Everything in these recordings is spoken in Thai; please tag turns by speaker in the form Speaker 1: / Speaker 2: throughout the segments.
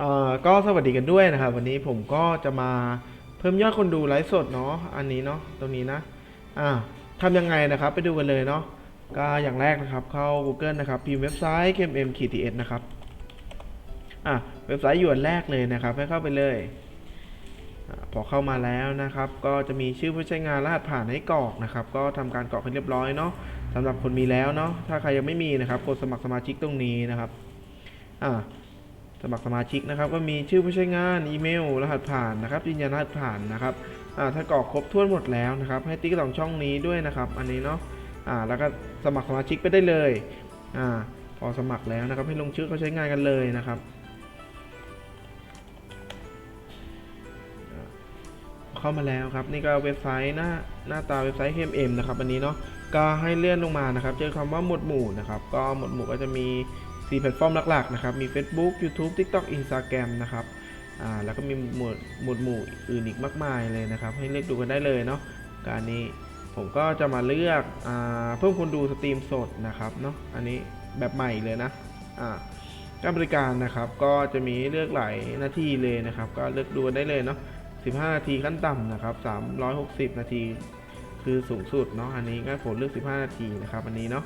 Speaker 1: เอ่อก็สวัสดีกันด้วยนะครับ วันนี้ผมก็จะมาเพิ่มยอดคนดูไลฟ์สดเนาะอันนี้เนาะตรงนี้นะอ่าทำยังไงนะครับไปดูกันเลยเนาะก็อย่างแรกนะครับเข้า Google นะครับพิมพ์เว็บไซต์ KMM KTS นะครับอะเว็บไซต์อยู่อันแรกเลยนะครับ ให้เข้าไปเลยอพอเข้ามาแล้วนะครับ ก็จะมีชื่อผู้ใช้งานรหัสผ่านให้กรอกนะครับ ก็ทำการกรอกให้เรียบร้อยเนาะสำหรับคนมีแล้วเนาะถ้าใครยังไม่มีนะครับกดสมัครสมาชิกตรงนี้นะครับอ่า สมัครสมาชิกนะครับ ก็มีชื่อผู้ใช้งานอีเมล รหัสผ่านนะครับยืนยันรหัสผ่านนะครับถ้ากรอกครบถ้วนหมดแล้วนะครับ ให้ติ๊กสองช่องนี้ด้วยนะครับ อันนี้เนาะแล้วก็สมัครสมาชิกไปได้เลยอพอสมัครแล้วนะครับ ให้ลงชื่อเขาใช้งานกันเลยนะครับเข้ามาแล้วครับนี่ก็เว็บไซต์หน้าหน้าตาเว็บไซต์ KMM นะครับอันนี้เนาะก็ให้เลื่อนลงมานะครับ เจอคำว่าหมวดหมู่นะครับ ก็หมวดหมู่ก็จะมี 4แพลตฟอร์มหลักๆนะครับ มี Facebook YouTube TikTok Instagram นะครับอ่าแล้วก็มีหมวดหมวดหมู่อื่นอีกมากมายเลยนะครับ ให้เลือกดูกันได้เลยเนาะการนี้ผมก็จะมาเลือกอ่าเพิ่มคนดูสตรีมสดนะครับเนาะอันนี้แบบใหม่เลยนะอ่าการบริการนะครับก็จะมีเลือกหลายนาทีเลยนะครับ ก็เลือกดูกันได้เลยเนาะ15 นาทีขั้นต่ำนะครับ 360 นาทีคือสูงสุดเนาะอันนี้ก็ผมเลือก 15 นาทีนะครับ อันนี้เนาะ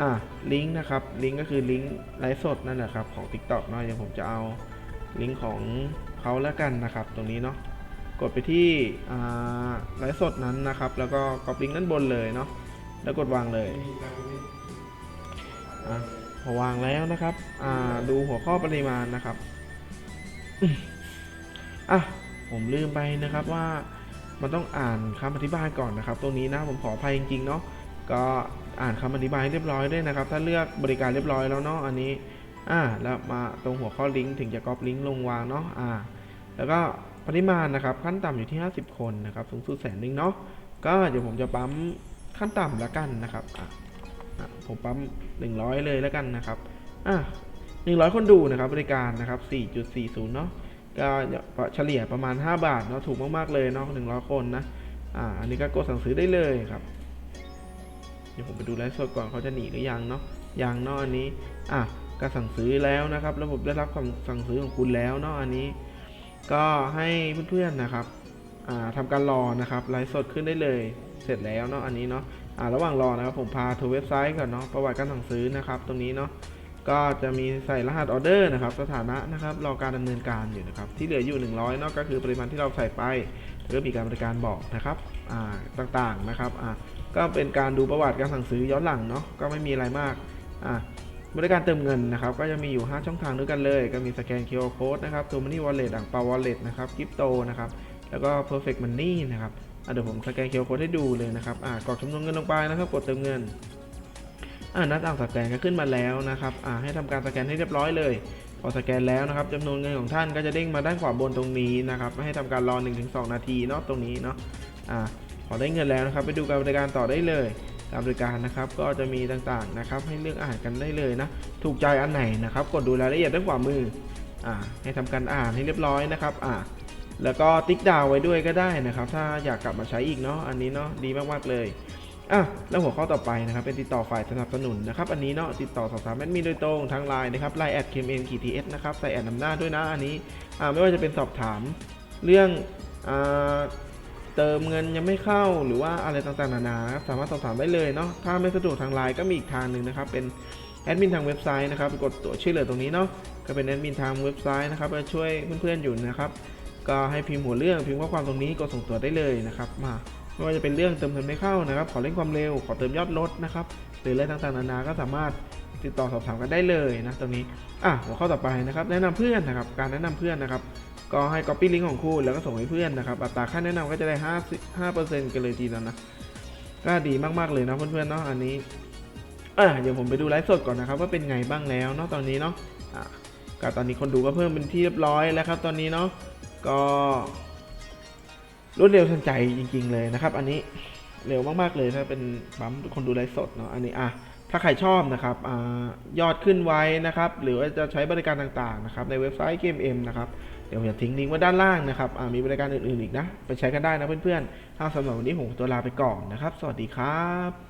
Speaker 1: อ่าลิงก์นะครับลิงก์ก็คือลิงก์ไลฟ์สดนั่นแหละครับของ TikTok เนาะอย่างผมจะเอาลิงก์ของเขาแล้วกันนะครับ ตรงนี้เนาะกดไปที่อ่าไลฟ์สดนั้นนะครับ แล้วก็ก๊อปลิงก์ด้านบนเลยเนาะแล้วกดวางเลยอะพอวางแล้วนะครับอ่าดูหัวข้อปริมาณนะครับอะผมลืมไปนะครับว่ามันต้องอ่านคำอธิบายก่อนนะครับ ตรงนี้นะผมขออภัยจริงๆเนาะ ก็อ่านคำอธิบายเรียบร้อยด้วยนะครับ ถ้าเลือกบริการเรียบร้อยแล้วเนาะอันนี้อ่าแล้วมาตรงหัวข้อลิงก์ถึงจะก๊อปลิงก์ลงวางเนาะอ่า แล้วก็ปริมาณนะครับขั้นต่ำอยู่ที่ 50 คนนะครับ สูงสุดแสนหนึ่งเนาะก็เดี๋ยวผมจะปั๊มขั้นต่ำแล้วกันนะครับอะผมปั๊ม 100 เลยแล้วกันนะครับอะ100 คนดูนะครับบริการนะครับ 4.40 เนาะก็เฉลี่ยประมาณ 5 บาทเนาะถูกมากๆเลยเนาะ100 คนนะอ่าอันนี้ก็กดสั่งซื้อได้เลยครับ ดี๋ยวผมไปดูไลฟ์สดก่อนเขาจะหนีหรือยังเนาะยังเนาะอันนี้อะก็สั่งซื้อแล้วนะครับ ระบบได้รับคำสั่งซื้อของคุณแล้วเนาะอันนี้ ก็ให้เพื่อนๆนะครับอ่าทำการรอนะครับไลฟ์สดขึ้นได้เลยเสร็จแล้วเนาะอันนี้เนาะอ่าระหว่างรอนะครับผมพาทัวเว็บไซต์ก่อนเนาะประวัติการสั่งซื้อนะครับ ตรงนี้เนาะก็จะมีใส่รหัสออเดอร์นะครับ สถานะนะครับรอการดำเนินการอยู่นะครับ ที่เหลืออยู่ 100เนาะก็คือปริมาณที่เราใส่ไป แล้วก็มีการบริการบอกนะครับต่างๆนะครับก็เป็นการดูประวัติการสั่งซื้อย้อนหลังเนาะก็ไม่มีอะไรมากบริการเติมเงินนะครับ ก็จะมีอยู่ 5 ช่องทางด้วยกันเลย ก็มีสแกน QR Code นะครับ t o Money Wallet อ่างเปา Wallet นะครับ Crypto นะครับแล้วก็ Perfect Money นะครับเดี๋ยวผมสแกน QR Code ให้ดูเลยนะครับกรอกจำนวนเงินลงไปนะครับ กดเติมเงินหน้าต่างสแกนก็ขึ้นมาแล้วนะครับให้ทำการสแกนให้เรียบร้อยเลย พอสแกนแล้วนะครับจำนวนเงินของท่านก็จะเด้งมาด้านขวาบนตรงนี้นะครับให้ทำการรอ 1-2 นาทีเนาะตรงนี้เนาะอ่าพอได้เงินแล้วนะครับ ไปดูการบริการต่อได้เลยการบริการนะครับก็จะมีต่างๆนะครับให้เลือกอ่านกันได้เลยนะถูกใจอันไหนนะครับ กดดูรายละเอียดด้านขวามืออ่าให้ทำการอ่านให้เรียบร้อยนะครับอ่าแล้วก็ติ๊กดาวไว้ด้วยก็ได้นะครับ ถ้าอยากกลับมาใช้อีกเนาะอันนี้เนาะดีมากๆเลย อะแล้วหัวข้อต่อไปนะครับเป็นติดต่อฝ่ายสนับสนุนนะครับอันนี้เนาะติดต่อสอบถามแอดมินโดยตรงทางไลน์นะครับไลน์แอดเคมเอ็นขีทีเอสนะครับใส่แอดนำหน้าด้วยนะอันนี้อ่าไม่ว่าจะเป็นสอบถามเรื่องอ่าเติมเงินยังไม่เข้าหรือว่าอะไรต่างๆนานาครับสามารถสอบถามได้เลยเนาะถ้าไม่สะดวกทางไลน์ก็มีอีกทางหนึ่งนะครับเป็นแอดมินทางเว็บไซต์นะครับกดตัวชื่อเหลือตรงนี้เนาะก็เป็นแอดมินทางเว็บไซต์นะครับมาช่วยเพื่อนๆอยู่นะครับก็ให้พิมพ์หัวเรื่องพิมพ์ข้อความตรงนี้กดส่งตัวได้เลยนะครับมา ไม่ว่าจะเป็นเรื่องเติมเงินไม่เข้านะครับ ขอเร่งความเร็ว ขอเติมยอดลดนะครับ หรืออะไรต่างๆนานา ก็สามารถติดต่อสอบถามกันได้เลยนะตรงนี้ อะหัวข้อต่อไปนะครับ แนะนำเพื่อนนะครับ การแนะนำเพื่อนนะครับ ก็ให้ copy link ของคุณแล้วก็ส่งให้เพื่อนนะครับ อัตราค่าแนะนำก็จะได้ 5 5%กันเลยทีเดียวนะ ก็ดีมากๆเลยนะเพื่อนๆเนาะ อันนี้ อะเดี๋ยวผมไปดูไลฟ์สดก่อนนะครับ ว่าเป็นไงบ้างแล้วเนาะตอนนี้เนาะ อะก็ตอนนี้คนดูก็เพิ่มเป็นที่เรียบร้อยแล้วครับ ตอนนี้เนาะ ก็ รวดเร็วทันใจจริง ๆ เลยนะครับ อันนี้เร็วมากๆเลยถ้าเป็นปั๊มคนดูไลฟ์สดเนาะอันนี้อะถ้าใครชอบนะครับอยอดขึ้นไว้นะครับ หรือว่าจะใช้บริการต่างๆนะครับในเว็บไซต์ KMM นะครับเดี๋ยวผมจะทิ้งลิงก์ไว้ด้านล่างนะครับมีบริการอื่นๆอีกนะ ไปใช้กันได้นะเพื่อนๆถ้าสำหรับวันนี้ผมตัวลาไปก่อนนะครับ สวัสดีครับ